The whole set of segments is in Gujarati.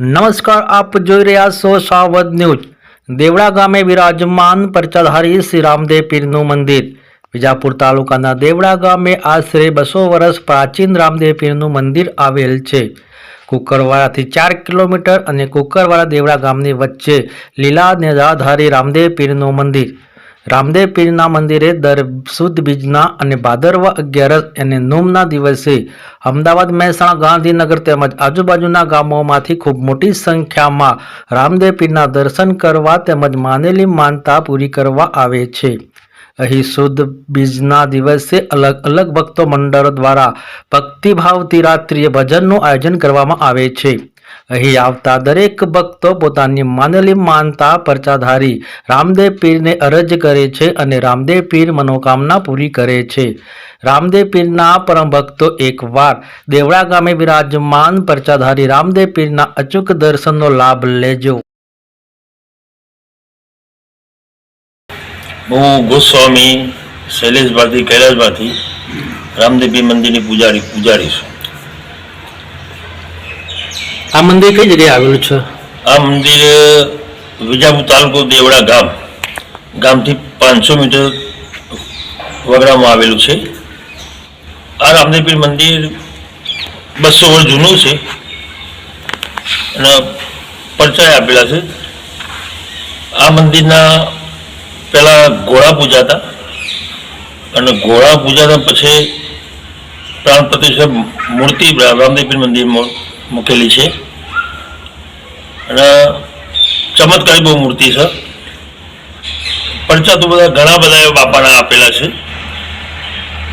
નમસ્કાર, આપ જોઈ રહ્યા છો સાવદ ન્યૂઝ. દેવડા ગામે વિરાજમાન પરચાધારી શ્રી રામદેવ પીરનું મંદિર. વિજાપુર તાલુકાના દેવડા ગામે આશરે બસો વર્ષ પ્રાચીન રામદેવ પીરનું મંદિર આવેલ છે. કુકરવાડાથી ચાર કિલોમીટર અને કુકરવાડા દેવડા ગામની વચ્ચે લીલા નિરાધારી રામદેવ પીરનું મંદિર. રામદેવ પીરના મંદિરે દર સુદ બીજના અને ભાદરવા અગિયારસ અને નોમના દિવસે અમદાવાદ મહેસાણા, ગાંધીનગર તેમજ આજુબાજુના ગામોમાંથી ખૂબ મોટી સંખ્યામાં રામદેવ પીરના દર્શન કરવા તેમજ માનેલી માનતા પૂરી કરવા આવે છે. અહીં શુદ્ધ બીજના દિવસે અલગ અલગ ભક્તો મંડળો દ્વારા ભક્તિભાવથી રાત્રિએ ભજનનું આયોજન કરવામાં આવે છે. અહીં આવતા દરેક ભક્તો પોતાની માનેલી માનતા પરચાધારી. રામદેવ પીરને અરજ કરે છે અને રામદેવ પીર મનોકામના પૂરી કરે છે. રામદેવ પીરના પરમ ભક્તો એકવાર દેવડા ગામે વિરાજમાન પરચાધારી રામદેવ પીરના અચૂક દર્શનનો લાભ લેજો. હું ગોસ્વામી શૈલેષભાઈ કૈલાસભાઈ રામદેવી મંદિરની પૂજારી પૂજારી છું. આ મંદિર કઈ જગ્યાએ આવેલું છે? આ મંદિર વિજાપુર તાલુકો દેવડા ગામ. ગામથી પાંચસો મીટર વગડામાં આવેલું છે. આ રામદેવપીર મંદિર બસો વર્ષ જૂનું છે. અને પરચાય આપેલા છે. આ મંદિરના પહેલાં ઘોડા પૂજાતા અને ઘોડા પૂજાતા પછી પ્રાણ પ્રતિષ્ઠા મૂર્તિ રામદેવપીર મંદિરમાં મૂકેલી છે. અને ચમત્કારી બહુ મૂર્તિ છે. પડચા તો બધા ઘણા બધા બાપાના આપેલા છે.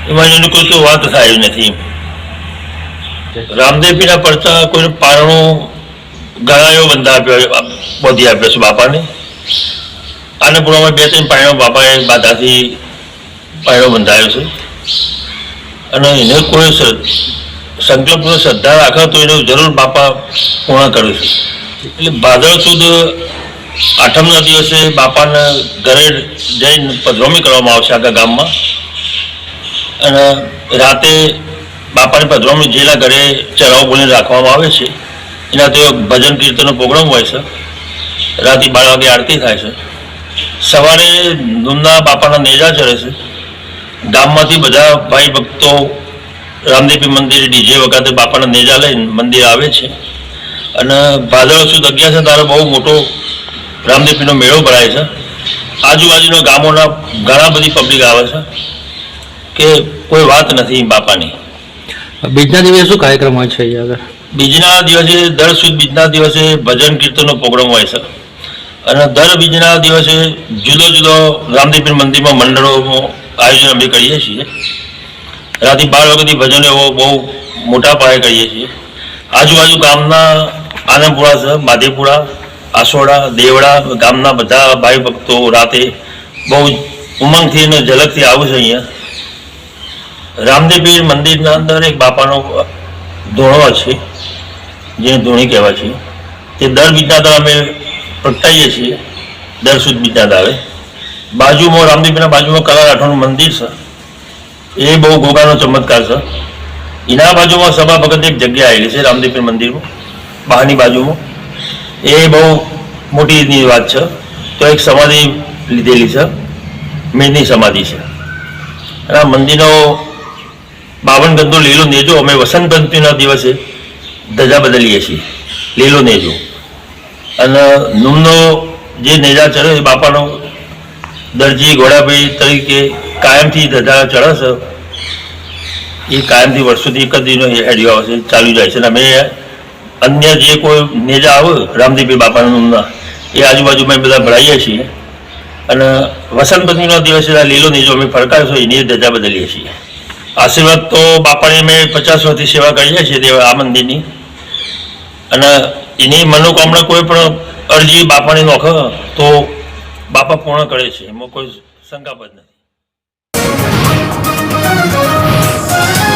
એમાં એની કોઈ તો વાત થાય નથી. રામદેવીના પરચા કોઈ પારણો એવો બંધા આપ્યો બોધી આપ્યો છે બાપાને. આને પૂર્વમાં બે ત્રણ પાયણો બાપાએ બાધાથી પાયણો બંધાયો છે. અને એને કોઈ સ- સંકલ્પનો શ્રદ્ધા રાખે તો એને જરૂર બાપા પૂર્ણ કરે છે. એટલે ભાદળ સુદ આઠમના દિવસે બાપાના ઘરે જઈને પધરામણી કરવામાં આવશે આખા ગામમાં. અને રાતે બાપાની પધરામણી જેના ઘરે ચરાવ બોલીને રાખવામાં આવે છે. એના તો ભજન કીર્તનનો પ્રોગ્રામ હોય છે. રાતે બાર વાગે આરતી થાય છે. સવારે ધૂમના બાપાના નેજા ચડે છે. ગામમાંથી બધા ભાઈ ભક્તો રામદેવી મંદિર ડીજે વખતે બાપાના નેજા લઈને મંદિર આવે છે. અને ભાદરવા સુદ અગિયારસે છે તારો બહુ મોટો રામદેવીનો મેળો ભરાય છે. આજુબાજુના ગામોના ઘણા બધી પબ્લિક આવે છે કે કોઈ વાત નથી બાપાની. બીજના દિવસે શું કાર્યક્રમ હોય છે અહીંયા આગળ? બીજના દિવસે દર સુદ બીજના દિવસે ભજન કીર્તનનો પ્રોગ્રામ હોય છે. અને દર બીજના દિવસે જુદો જુદો રામદેવી મંદિરમાં મંડળોનું આયોજન અમે કરીએ છીએ. રાતે બાર વાગ્યાથી ભજન એવો બહુ મોટા પાયે કરીએ છીએ. આજુબાજુ ગામના આનંદપુરા છે, માધેપુરા, આસોડા, દેવડા, ગામના બધા ભાઈ ભક્તો રાતે બહુ ઉમંગથી અને ઝલકથી આવું છે અહીંયા. રામદેવપીર મંદિરના અંદર એક બાપાનો ધોણો છે, જેને ધોણી કહેવાય છે. તે દર બીજના અમે પ્રગટાવીએ છીએ, દર સુદ બીજના દાડે બાજુમાં રામદેવપીરના બાજુમાં કલા રાઠોડનું મંદિર છે. એ બહુ ગોગાનો ચમત્કાર છે. એના બાજુમાં સભા ભગત એક જગ્યા આવેલી છે, રામદેવપીર મંદિરમાં બહારની બાજુમાં. એ બહુ મોટી એની વાત છે. તો એક સમાધિ લીધેલી છે. મેળની સમાધિ છે. અને આ મંદિરનો બાવન ગંદો લીલો નેજો. અમે વસંત પંચમીના દિવસે ધજા બદલીએ છીએ. લીલો નેજો. અને નુમનો જે નેજા ચડ્યો એ બાપાનો દરજી ઘોડાભાઈ તરીકે કાયમથી ધજા ચડે છે એ કાયમથી વર્ષોથી એક જ હેડિયો આવે છે ચાલુ જાય છે. અને અમે અન્ય જે કોઈ નેજા આવે, રામદેવભાઈ બાપાના એ આજુબાજુમાં બધા ભરાઈએ છીએ. અને વસંત પંચમીનો દિવસ આ લીલો નેજો અમે ફરકાવીશું, એની ધજા બદલીએ છીએ. આશીર્વાદ તો બાપાની અમે પચાસ વર્ષથી સેવા કરીએ છીએ તે આ મંદિરની. અને એની મનોકામના કોઈ પણ અરજી બાપાની નોખે, તો બાપા પૂર્ણ કરે છે. એમાં કોઈ શંકાબદ્ધ નથી. Oh.